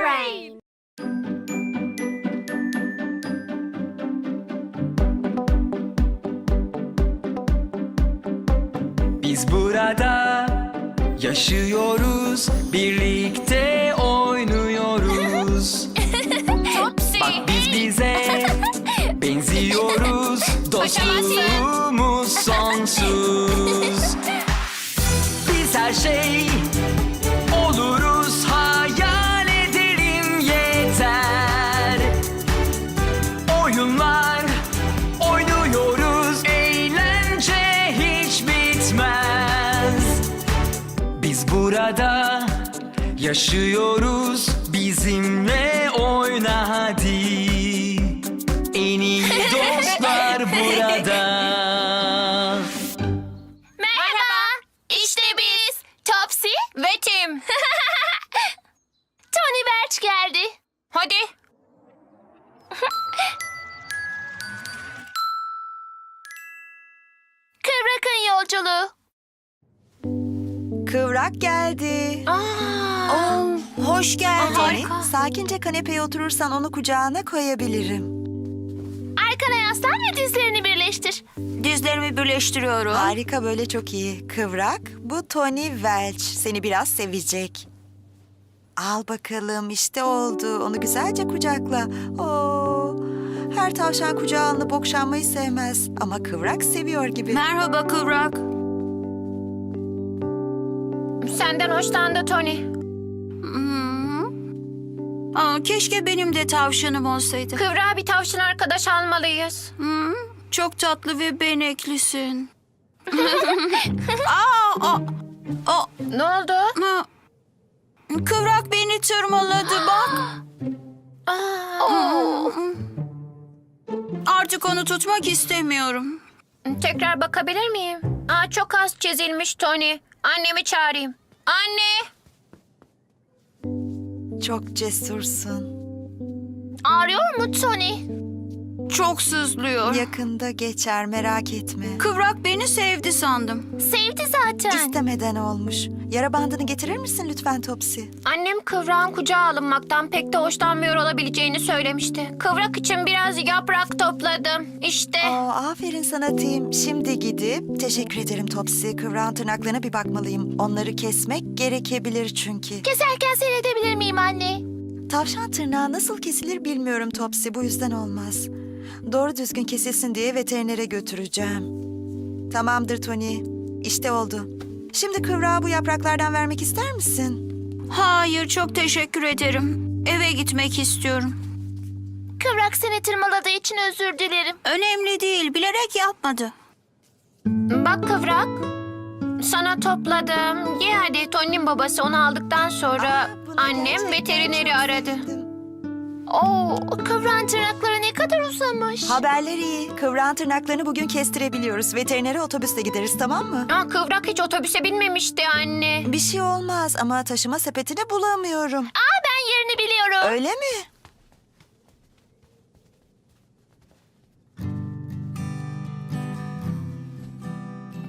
brain. Biz burada yaşıyoruz, birlikte oynuyoruz. Bak biz bize benziyoruz, dostluğumuz sonsuz. Biz her şey Burada yaşıyoruz, bizimle oyna hadi. En iyi dostlar burada. Merhaba. İşte biz. Topsy ve Tim. Tony Birch geldi. Hadi. Kıvrak'ın yolculuğu. Kıvrak geldi. Aa. Hoş geldin. Aa, harika. Sakince kanepeye oturursan onu kucağına koyabilirim. Arkana yaslan ve dizlerini birleştir. Dizlerimi birleştiriyorum. Harika böyle çok iyi. Kıvrak bu Tony Welch. Seni biraz sevecek. Al bakalım işte oldu. Onu güzelce kucakla. Oo. Her tavşan kucağa alınıp okşanmayı sevmez. Ama kıvrak seviyor gibi. Merhaba kıvrak. Senden hoşlandı Tony. Hmm. Aa, keşke benim de tavşanım olsaydı. Kıvrağa bir tavşan arkadaş almalıyız. Hmm, çok tatlı ve beneklisin. aa, aa, aa, Ne oldu? aa. Kıvrak beni tırmaladı bak. Aa. Artık onu tutmak istemiyorum. Tekrar bakabilir miyim? Aa, çok az çizilmiş Tony. Annemi çağırayım. Anne! Çok cesursun. Ağrıyor mu Tony? Çok sızlıyor. Yakında geçer merak etme. Kıvrak beni sevdi sandım. Sevdi zaten. İstemeden olmuş. Yara bandını getirir misin lütfen Topsy? Annem kıvrağın kucağa alınmaktan pek de hoşlanmıyor olabileceğini söylemişti. Kıvrak için biraz yaprak topladım. İşte. Aa, aferin sana Tim. Şimdi gidip teşekkür ederim Topsy. Kıvrağın tırnaklarına bir bakmalıyım. Onları kesmek gerekebilir çünkü. Keserken seyredebilir miyim anne? Tavşan tırnağı nasıl kesilir bilmiyorum Topsy. Bu yüzden olmaz. Doğru düzgün kesilsin diye veterinere götüreceğim. Tamamdır Tony. İşte oldu. Şimdi kıvrağı bu yapraklardan vermek ister misin? Hayır, çok teşekkür ederim. Eve gitmek istiyorum. Kıvrak seni tırmaladığı için özür dilerim. Önemli değil, bilerek yapmadı. Bak kıvrak. Sana topladım. Ye hadi Tony'nin babası onu aldıktan sonra Aa, bunu annem gerçekten veterineri çok aradı. sevdim. Oo, kıvrağın tırnakları ne kadar uzamış. Haberler iyi. Kıvrağın tırnaklarını bugün kestirebiliyoruz. Veterinere otobüste gideriz tamam mı? Aa, kıvrak hiç otobüse binmemişti anne. Bir şey olmaz ama taşıma sepetini bulamıyorum. Aa ben yerini biliyorum. Öyle mi?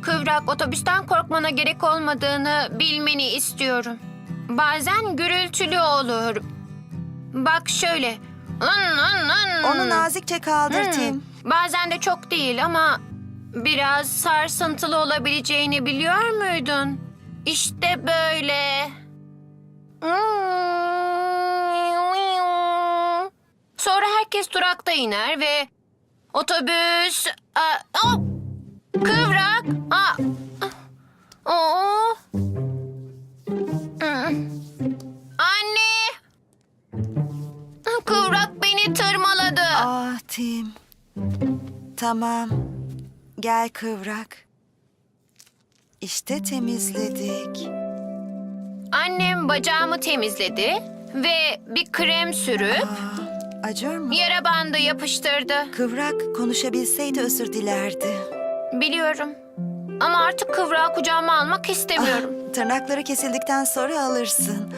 Kıvrak otobüsten korkmana gerek olmadığını bilmeni istiyorum. Bazen gürültülü olur. Bak şöyle. Onu nazikçe kaldır Hmm. Tim. Bazen de çok değil ama biraz sarsıntılı olabileceğini biliyor muydun? İşte böyle. Sonra herkes durakta iner ve otobüs... Aa, hop! Kıvrak! Aa, Oo. Ah Tim. Tamam. Gel kıvrak. İşte temizledik. Annem bacağımı temizledi ve bir krem sürüp Aa, acıyor mu? yara bandı yapıştırdı. Kıvrak konuşabilseydi özür dilerdi. Biliyorum. Ama artık kıvrağı kucağıma almak istemiyorum. Tırnakları kesildikten sonra alırsın.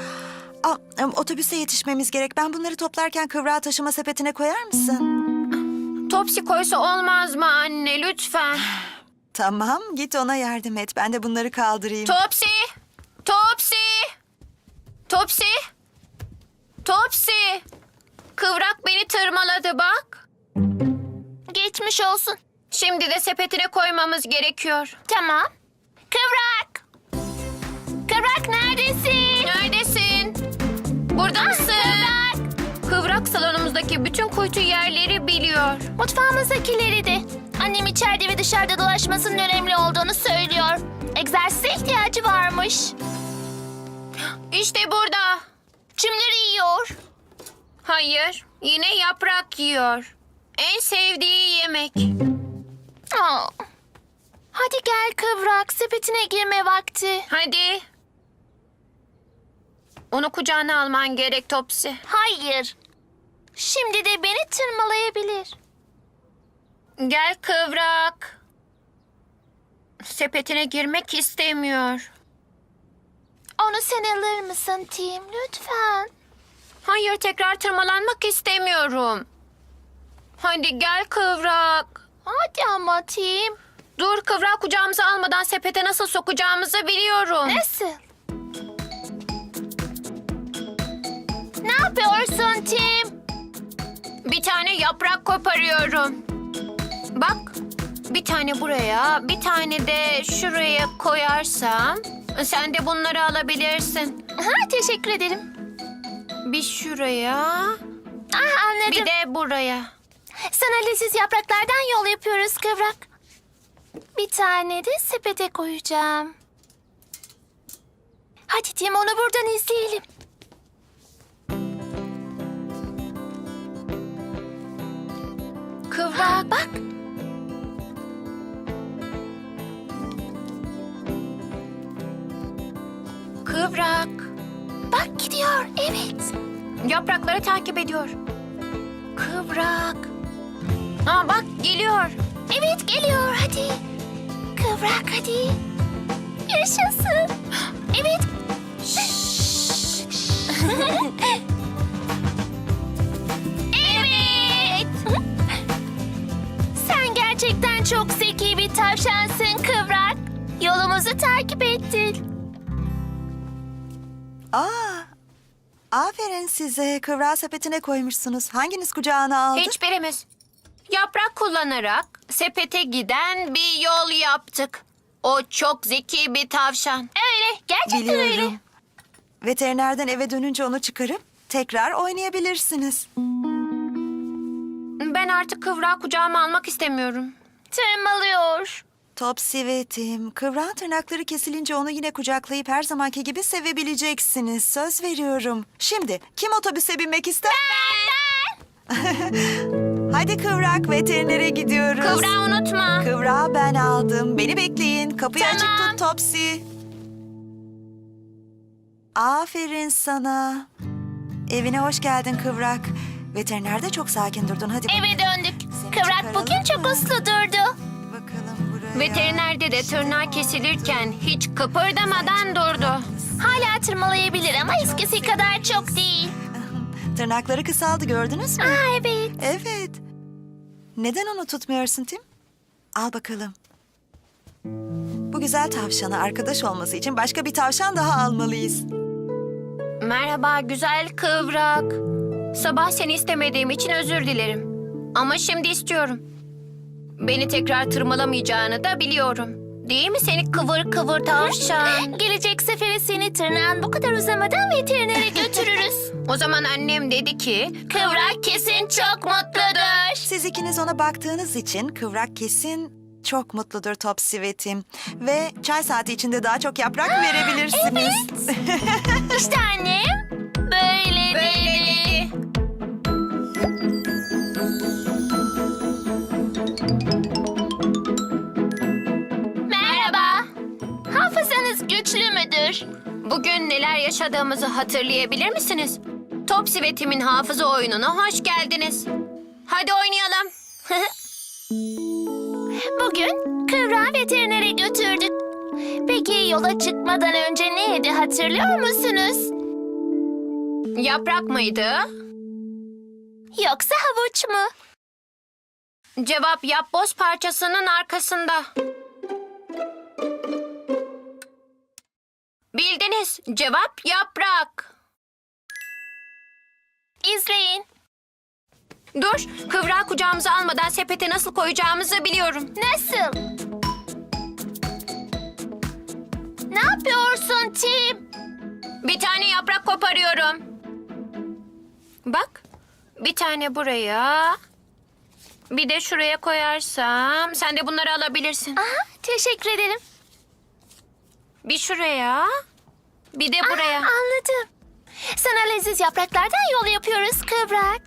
Aa, em, otobüse yetişmemiz gerek. Ben bunları toplarken kıvrağı taşıma sepetine koyar mısın? Topsy koysa olmaz mı anne lütfen? Tamam, git ona yardım et. Ben de bunları kaldırayım. Topsy! Topsy! Topsy! Topsy! Kıvrak beni tırmaladı bak. Geçmiş olsun. Şimdi de sepetine koymamız gerekiyor. Tamam. Kıvrak. Kıvrak neredesin? Neredesin? Burada mısın? Salonumuzdaki bütün kuytu yerleri biliyor. Mutfağımızdakileri de. Annem içeride ve dışarıda dolaşmasının önemli olduğunu söylüyor. Egzersize ihtiyacı varmış. İşte burada. Çimleri yiyor. Hayır, yine yaprak yiyor. En sevdiği yemek. Aa. Hadi gel kıvrak. Sepetine girme vakti. Hadi. Onu kucağına alman gerek Topsy. Hayır. Şimdi de beni tırmalayabilir. Gel kıvrak. Sepetine girmek istemiyor. Onu sen alır mısın Tim? Lütfen. Hayır tekrar tırmalanmak istemiyorum. Hadi gel kıvrak. Hadi ama Tim. Dur kıvrak kucağımıza almadan sepete nasıl sokacağımızı biliyorum. Nasıl? Ne yapıyorsun Tim? Bir tane yaprak koparıyorum. Bak, bir tane buraya, bir tane de şuraya koyarsam sen de bunları alabilirsin. Ha, teşekkür ederim. Bir şuraya, Ah, anladım. bir de buraya. Sana leziz yapraklardan yol yapıyoruz kıvrak. Bir tane de sepete koyacağım. Hadi Tim onu buradan izleyelim. Kıvrak. Bak Kıvrak. bak gidiyor evet. Yaprakları takip ediyor. Kıvrak. Aa bak geliyor. Evet geliyor hadi. Kıvrak hadi. Yaşasın. Evet. evet. çok zeki bir tavşansın Kıvrak. Yolumuzu takip ettin. Aa, aferin size. Kıvrağı sepetine koymuşsunuz. Hanginiz kucağına aldı? Hiçbirimiz. Yaprak kullanarak sepete giden bir yol yaptık. O çok zeki bir tavşan. Öyle gerçekten öyle. Biliyorum. Veterinerden eve dönünce onu çıkarıp tekrar oynayabilirsiniz. Ben artık kıvrağı kucağıma almak istemiyorum. Tırmalıyor. Topsy ve Tim, kıvrağın tırnakları kesilince onu yine kucaklayıp her zamanki gibi sevebileceksiniz. Söz veriyorum. Şimdi kim otobüse binmek ister? Hadi kıvrak, veterinere gidiyoruz. Kıvrağı unutma. Kıvrağı ben aldım. Beni bekleyin. Kapıyı açık Tamam. tut Topsy. Aferin sana. Evine hoş geldin Kıvrak. Veterinerde çok sakin durdun. Hadi Eve döndük. Kıvrak bugün çok uslu durdu. Veterinerde de tırnağı kesilirken hiç kıpırdamadan durdu. Hala tırmalayabilir ama eskisi kadar çok değil. Tırnakları kısaldı gördünüz mü? Aa evet. Evet. Neden onu tutmuyorsun Tim? Al bakalım. Bu güzel tavşana arkadaş olması için başka bir tavşan daha almalıyız. Merhaba güzel kıvrak. Sabah seni istemediğim için özür dilerim. Ama şimdi istiyorum. Beni tekrar tırmalamayacağını da biliyorum. Değil mi seni kıvır kıvır tavşan? Gelecek sefere seni tırnağın bu kadar uzamadan veterinere götürürüz. O zaman annem dedi ki... Kıvrak kesin çok mutludur. Siz ikiniz ona baktığınız için kıvrak kesin çok mutludur Topsy ve Tim. Ve çay saati içinde daha çok yaprak verebilirsiniz. İşte annem. Böyle, Böyle dedi. dedi. Bugün neler yaşadığımızı hatırlayabilir misiniz? Topsy ve Tim'in hafıza oyununa hoş geldiniz. Hadi oynayalım. Bugün kıvrağı veterinere götürdük. Peki yola çıkmadan önce ne yedi hatırlıyor musunuz? Yaprak mıydı? Yoksa havuç mu? Cevap yapboz parçasının arkasında. Bildiniz. Cevap yaprak. İzleyin. Dur, kıvrağı kucağımıza almadan sepete nasıl koyacağımızı biliyorum. Nasıl? Ne yapıyorsun Tim? Bir tane yaprak koparıyorum. Bak, bir tane buraya, bir de şuraya koyarsam sen de bunları alabilirsin. Aha, teşekkür ederim. Bir şuraya, bir de buraya. Ah, anladım. Sana leziz yapraklardan yol yapıyoruz kıvrak.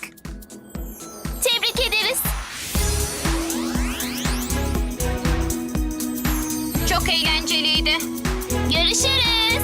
Tebrik ederiz. Çok eğlenceliydi. Görüşürüz.